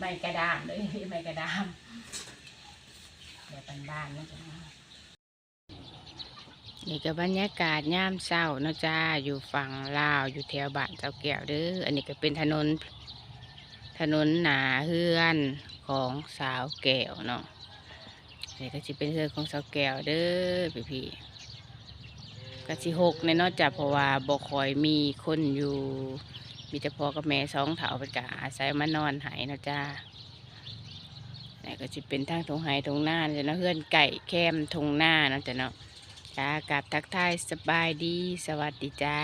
ใบกระดามเลยใบกระดามแบบบ้านนะจ๊ะนี่ก็บรรยากาศย่ามเศร้าเนาะจ้าอยู่ฝั่งลาวอยู่แถวบ้านเจ้าแก้วเด้ออันนี้ก็เป็นถนน ถนนหนาเฮือนของสาวแก้วเนาะอันนี่ก็จะเป็นเฮือนของสาวแก้วเด้อพี่พี่ก็สิหกในนอกจากเพราะว่าบ่คอยมีคนอยู่ มีแต่พ่อกับแม่สองเถาไปกะอาศัยมานอนหายนะจ้านี่ก็จะเป็นทางทงไห้ทงหน้าจะเนาะเฮือนไก่แคมทงหน้านะจ้ะเนาะจ้ากับทักทายสบายดีสวัสดีจ้า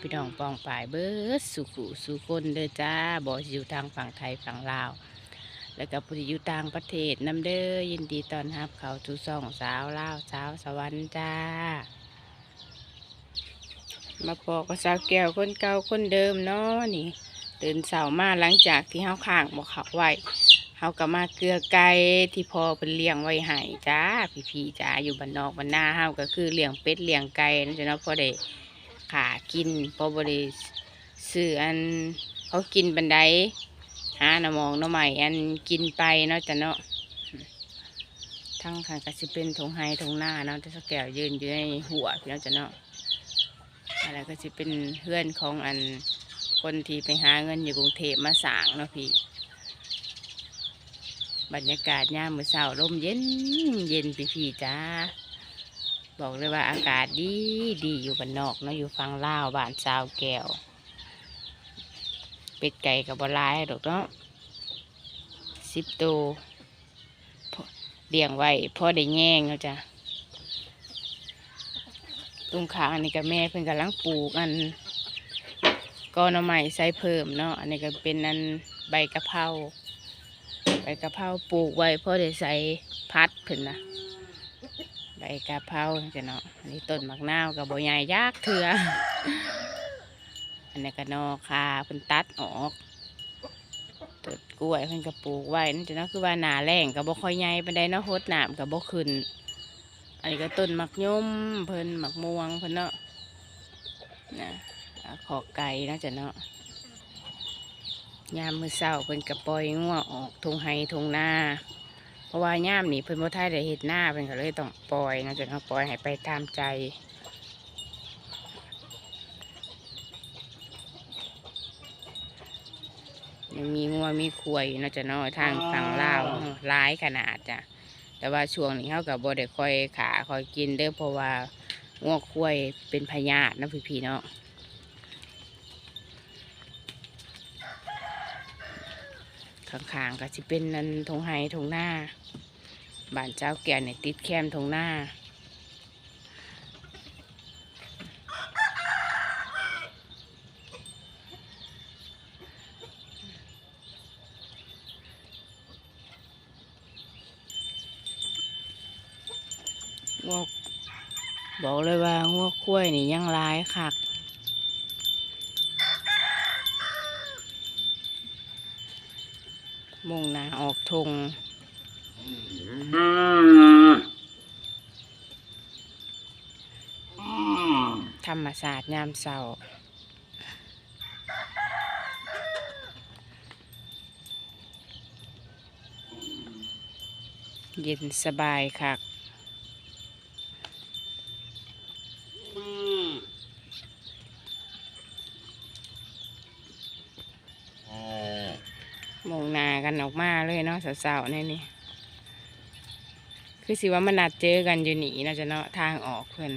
พี่น้องปองป่ายเบิดสุขุสุคนเด้อจ้าบอกอยู่ทางฝั่งไทยฝั่งลาว แล้วก็ผู้ที่อยู่ต่างประเทศน้ำเด้อยินดีตอนรับเขาทุสองสาวลาวสาวสวรรค์จ้า มาพอกับสาวแก้วคนเก่าคนเดิมเนาะนี่ตื่นเสามาหลังจากที่เฮาข้างบอกเขาไว้เฮาก็มาเกลือไก่ที่พอเป็นเลี้ยงไว้ให้จ้าพี่ๆจ้าอยู่บ้านนอกบ้านนาเฮาก็คือเลี้ยงเป็ดเลี้ยงไก่นั่นจ้ะเนาะพอได้ขากินพอบ่ได้ซื้ออันเขากินบันไดหาหน่อมองหน่อใหม่อันกินไปเนาะจ้ะเนาะทั้งขางก็สิเป็นทงไฮทงหน้าเนาะแต่สแก้วยืนอยู่ในหัวพี่น้องจ้ะเนาะ อะไรก็สิเป็นเพื่อนของอันคนที่ไปหาเงินอยู่กรุงเทพมาสางเนาะพี่ บรรยากาศยามมือเช้าลมเย็นเย็นพี่พี่จ้า บอกเลยว่าอากาศดีดีอยู่บ้านนอกเนาะอยู่ฝั่งลาวบ้านสาวแก้ว เป็ดไก่กับบลายดอกเนาะสิบตัวเลี้ยงไว้พ่อได้แย่งเนาจ้ะ ตรงข้างอันนี้ก็แม่เพิ่นกำลังปลูกอันกอน่อไม้ใส่เพิ่มเนาะอันนี้ก็เป็นอันใบกะเพราใบกะเพราปลูกไว้เพราะได้ใส่พัดขึ้นนะใบกะเพราจะเนาะอันนี้ต้นมะนาวกับใบใหญ่ยากเถื่ออันนี้ก็นอคาเพิ่นตัดออกต้นกล้วยเพิ่นก็ปลูกไว้นั่นจะเนาะคือว่าหนาแรงกับบ่ค่อยใหญ่ปานใดเนาะโฮดน้ำกับบ่ขึ้น ไอ้ก็ต้นมักยมเพิ่นมักม่วงเพิ่นเนาะนะขอไก่นาะจ้ะเนาะยามมือเศร้าเพิ่นกระปล่อยงัวออกทงไฮทงหน้าเพราะว่ายามนี่เพิ่นบ่ทันได้เฮ็ดหน้าเพิ่นก็เลยต้องปล่อยนะจนเขาะปล่อยให้ไปตามใจยังมีงัวมีขวยนะจ๊ะเนาะทางฝั่งลาวหลายขนาดจ้ะ แต่ว่าช่วงนี้เขากับบอได้คอยขาคอยกินเด้อเพราะว่างัวขวยเป็นพยาธินะพี่ๆเนาะข้างๆก็จะเป็นนันทงไฮทงหน้าบ้านเจ้าแก่เนี่ยติดแคมทงหน้า ง วกบอกเลยว่างวกกล้วยนี่ยังร้ายคักมุ่งหน้าออกทงธรรมศาสตร์ยามเศร้าเย็นสบายคักมุ่งหน้า กันออกมาเลยเนาะสาวๆในนี่คือสิว่ามันนัดเจอกันอยู่หนีนาะจะเนาะทางออกเพื่อน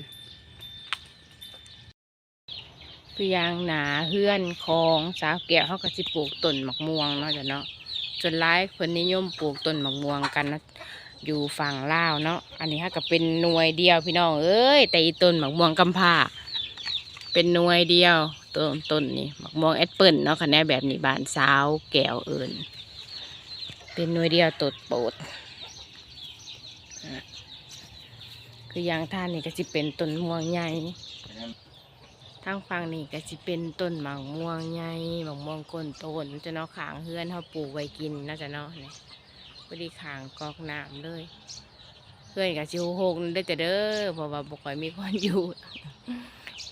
คือยางหนาเฮื่อนคลองสาวแก้วเขาก็สิปลูกต้นหมักม่วงเนาะจ้ะเนาะจนร้ายคนนิยมปลูกต้นหมักม่วงกันนะอยู่ฝั่งลาวเนาะอันนี้ฮะก็เป็นหน่วยเดียวพี่น้องเอ้ยแต่อีต้นหมักม่วงกำพาเป็นหน่วยเดียวต้นต้นนี่หมักม่วงแอปเปิลเนาะคะแนนแบบนี้บานสาวแก้วเอิญ เป็นหน่วยเดียวตดโปดคือยางท่านนี่ก็จะเป็นต้นม่วงใหญ่ทางฝั่งนี้ก็สิเป็นต้นหมากม่วงใหญ่หมากม่วงก้นต้นจะเนาะขางเฮือนเขาปลูกไว้กินน่าจะเนาะนี่พอดีขางกอกน้ำเลยเพื่อนกับชิวหกได้แต่เด้อเพราะว่าบ่ค่อยมีคนอยู่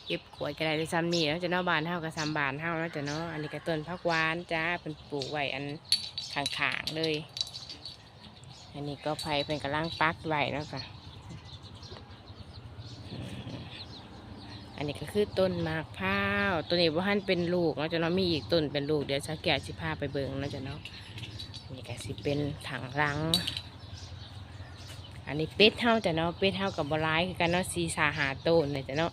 เก็บขวดก็ได้ไดซ้ำนี่แล้วจะเนาะบานเฮากับซ้ำบานเฮาแล้วจะเนาะอันนี้ก็ต้นผักหวานจ้าเป็นปลูกไว้อัน ข้างๆเลย อันนี้ก็ไผ่เป็นกำลังปักไว้เนาะค่ะอันนี้ก็คือต้นหมากพร้าวต้นนี้ว่าหันเป็นลูกเนาะจะเนาะมีอีกต้นเป็นลูกเดี๋ยวสักแก่สิพาไปเบิ่งเนาะจะเนาะอันนี้ก็สิเป็นถังรัง อันนี้เป็ดเท่าจะเนาะเป็ดเท่ากับบร้ายคือกันเนาะซีสาหาต้นเนี่ยจะเนาะ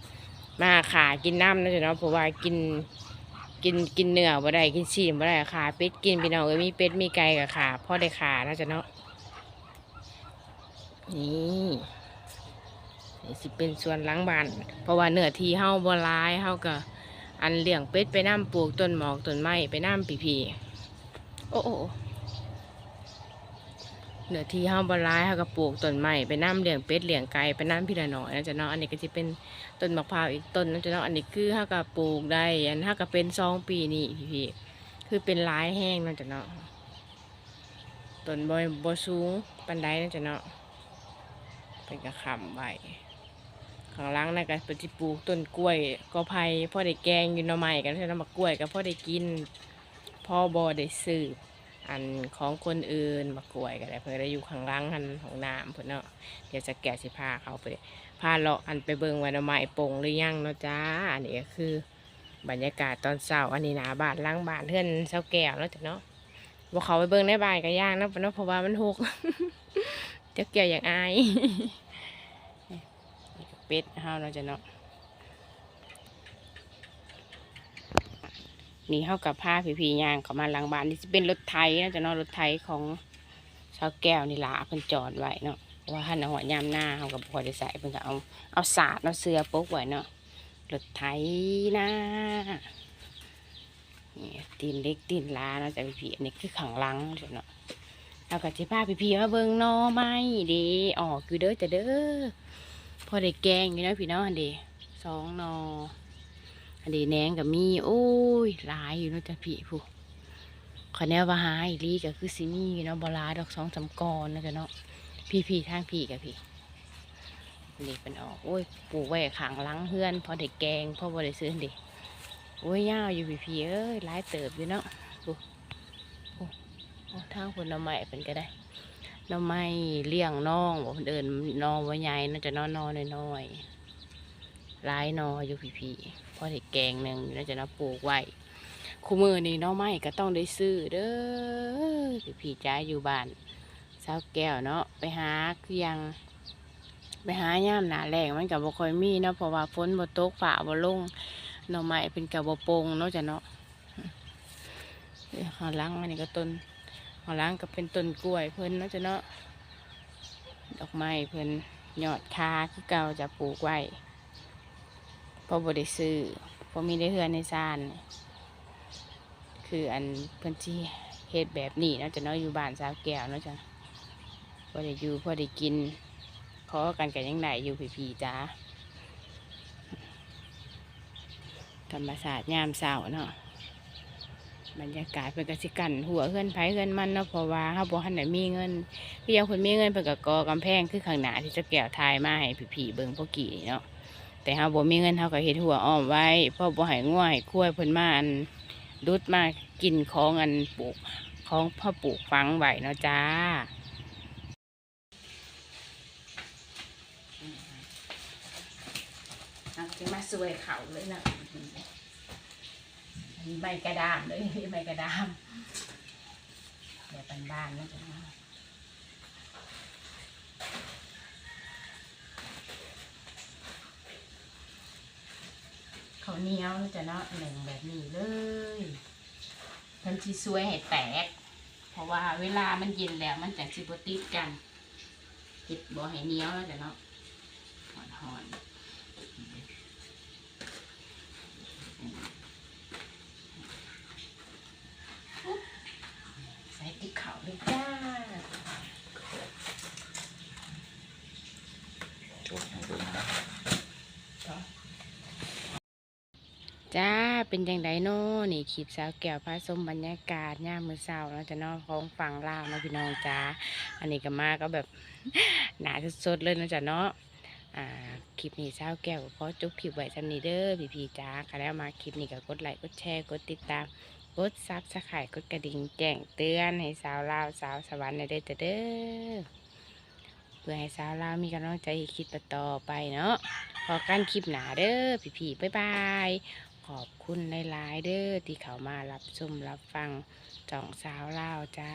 มาขากินน้ำเนาะจะเนาะเพราะว่ากิน กินกินเนื้อบ่ได้กินชีมบ่ได้ขาเป็ดกินพี่น้องเอ้ยมีเป็ดมีไก่กับขาพ่อได้ขาน่าจะเนาะนี่นี่สิเป็นส่วนล้างบ้าน เพราะว่าเนื้อที่เฮาบ่ร้ายเฮาก็อันเลี้ยงเป็ดไปน้ำปลูกต้นหมอกต้นไม้ไปน้ำปีๆโอ้โอ้โอ้ เนื้อที่เฮาบร้ายเฮาก็ปลูกต้นไม้ไปน้ำเหลี้ยงเป็ดเหลี้ยงไก่ไปน้ำพี่ละหน่อยนะจ๊ะเนาะอันนี้ก็จะเป็นต้นมะพร้าวอีกต้นนะจ๊ะเนาะอันนี้คือเฮาก็ปลูกได้อันเฮาก็เป็นสองปีนี่พี่ๆคือเป็นหลายแห้งนะจ๊ะเนาะต้นบ่บ่สูงปานใดนะจ๊ะเนาะเป็นกระขำไว้ข้างล่างนั่นก็เป็นที่ปลูกต้นกล้วยก็ไผ่พ่อได้แกงอยู่หน่อไม้กันใช่ไหมมากล้วยก็พ่อได้กินพ่อบ่ได้ซื้อ อันของคนอื่นมากล้วยก็ได้เพื่อได้อยู่ข้างล่างหันของน้ำเพื่อนเนาะเดี๋ยวจะแกะสิพาเขาไปพาเลาะอันไปเบิ่งวันไม้ปงหรือยังเนาะจ้าอันนี้ก็คือบรรยากาศตอนเช้าอันนี้หนาบานล้างบานเพื่อนเช้าแก้วเนาะจ้ะเนาะว่าเขาไปเบิ่งในบ้านก็ย่างเนาะเนาะเพราะว่ามันหกเจ้าแก้วอย่างอายเป็ดเฮาเนาะจ้ะเนาะ นี่เข้ากับผ้าผีผียางเขามาหลังบ้านนี่จะเป็นรถไถนะจะนาะรถไถของชาวแก้วนี่ละเพิ่นจอดไว้เนาะเพราะว่าหันเอาหัวยามหน้าเขากับพอได้ใส่เพิ่นก็เอาเอาสาดเอาเสื้อโป๊กไว้เนาะรถไถนะนี่ตีนเล็กตีนลาเนาะแต่ผีผีอันนี้คือขังลังเนาะเอากับที่ผ้าผีผีมาเบิ่งนอไม้เดีออกอยู่เด้อแต่เด้อพอได้แกงอยู่เนาะพี่น้องอันเดีสองนอ อันนี้แหนงกับมีโอ้ยหลายอยู่เนาะจ้ะพี่ผู้ขอแนวว่าหาอีลีก็คือสิมีอยู่เนาะบลาดอกสองสามกอนนะจ๊ะเนาะพี่พี่ทางพี่กับพี่นี่เป็นออกโอ้ยปลูกไว้ขางหลังเฮือนพอได้แกงพอบ่ได้ซื้อเดิโอ้ยยาวอยู่พี่พี่เอ้ยหลายเติบอยู่เนาะโอ้โอ้ทางคนน้ำไม้เป็นก็ได้น้ำไม้เลี้ยงน้องบอกเพิ่นเดินนองว่าใหญ่น่าจะนองน้อยน้อยๆหลายนออยู่พี่พี่ พอได้แกงหนึ่งแล้วจะนะปลูกไว้คู่มือนี่เนาะไม่ก็ต้องได้ซื้อเด้อพี่จ้าอยู่บ้านสาแก้วเนาะไปหาคือยังไปหาย่ามหนาแรงมันกับบ่คอยมีเนาะเพราะว่าฝนบ่ตกฝ่าบ่ลงหน่อไม้เป็นกับบ่โปงเนาะจ้ะเนาะเอ้ยข้างอันนี้ก็ต้นข้างหล่างก็เป็นต้นกล้วยเพิ่นเนาะจ้ะเนาะดอกไม้เพิ่นยอดคาคือเก่าจะปลูกไว้ พอบได้ซื้อพอมีได้เฮือนในซานคืออันเพิ่นที่เฮ็ดแบบนี้เนาะจะเนาะอยู่บ้านสาวแก้วเนาะจ้ะพอได้อยู่พอได้กินขอกันกันยังไงอยู่ผีๆจ้าธรรมศาสตร์ยามเสาเนาะบรรยากาศเป็นกสิกันหัวเฮือนไผ่เฮือนมันเนาะเพราะว่าเฮาบ่ทันได้มีเงินพี่ยังคนมีเงินเพิ่นก็ก่อกำแพงคือข้างหน้าที่จะแก้วทายมาให้ผีๆเบิ่งพวกกี่เนาะ แต่เฮาบ่มีเงินเฮาก็เฮ็ดหัวอ้อมไว้พราะบ่ให้ง่วยคุ้ยเพิ่นมาอันดุดมากินของอันปลูกของพ่อปลูกฟังไว้เนาะจ้าเอาจะมาสวยเขาเลยนะใบกระดามเลยใบกระดามแบบบ้านๆนะจ๊ะ เหนียวนะจะเนาะหนึ่งแบบนี้เลยเพิ่นสิซวยให้แตก เพราะว่าเวลามันเย็นแล้วมันจะสิบติดกันติดบ่ให้เหนียวแล้วจะเนาะหอนๆอนปุ๊บใส่ติ๊กเขาเลยจ้า จ้า เป็นจังไดเนาะนี่คลิปสาวแก้วพาชมบรรยากาศยามือเช้าเนาะจะเนาะของฝั่งลาวเนาะพี่น้องจ้า อันนี้ก็มาก็แบบหนาสดๆเลยนะจ้ะเนาะอ่าคลิปนี้สาวแก้วขอจบคลิปไว้ซำนี้เด้อพี่ๆจ้าค่ะแล้วมาคลิปนี้ก็กดไลค์กดแชร์กดติดตามกดซับสไครต์กดกระดิ่งแจ้งเตือนให้สาวลาวสาวสวรรค์ได้เด้อจ้เด้อเพื่อให้สาวลาวมีกำลังใจคิดต่อไปเนาะพอกันคลิปหนาเด้อพี่ๆบ๊ายบาย ขอบคุณหลายๆเด้อที่เขามารับชมรับฟังจ่องสาวเล่าจ้า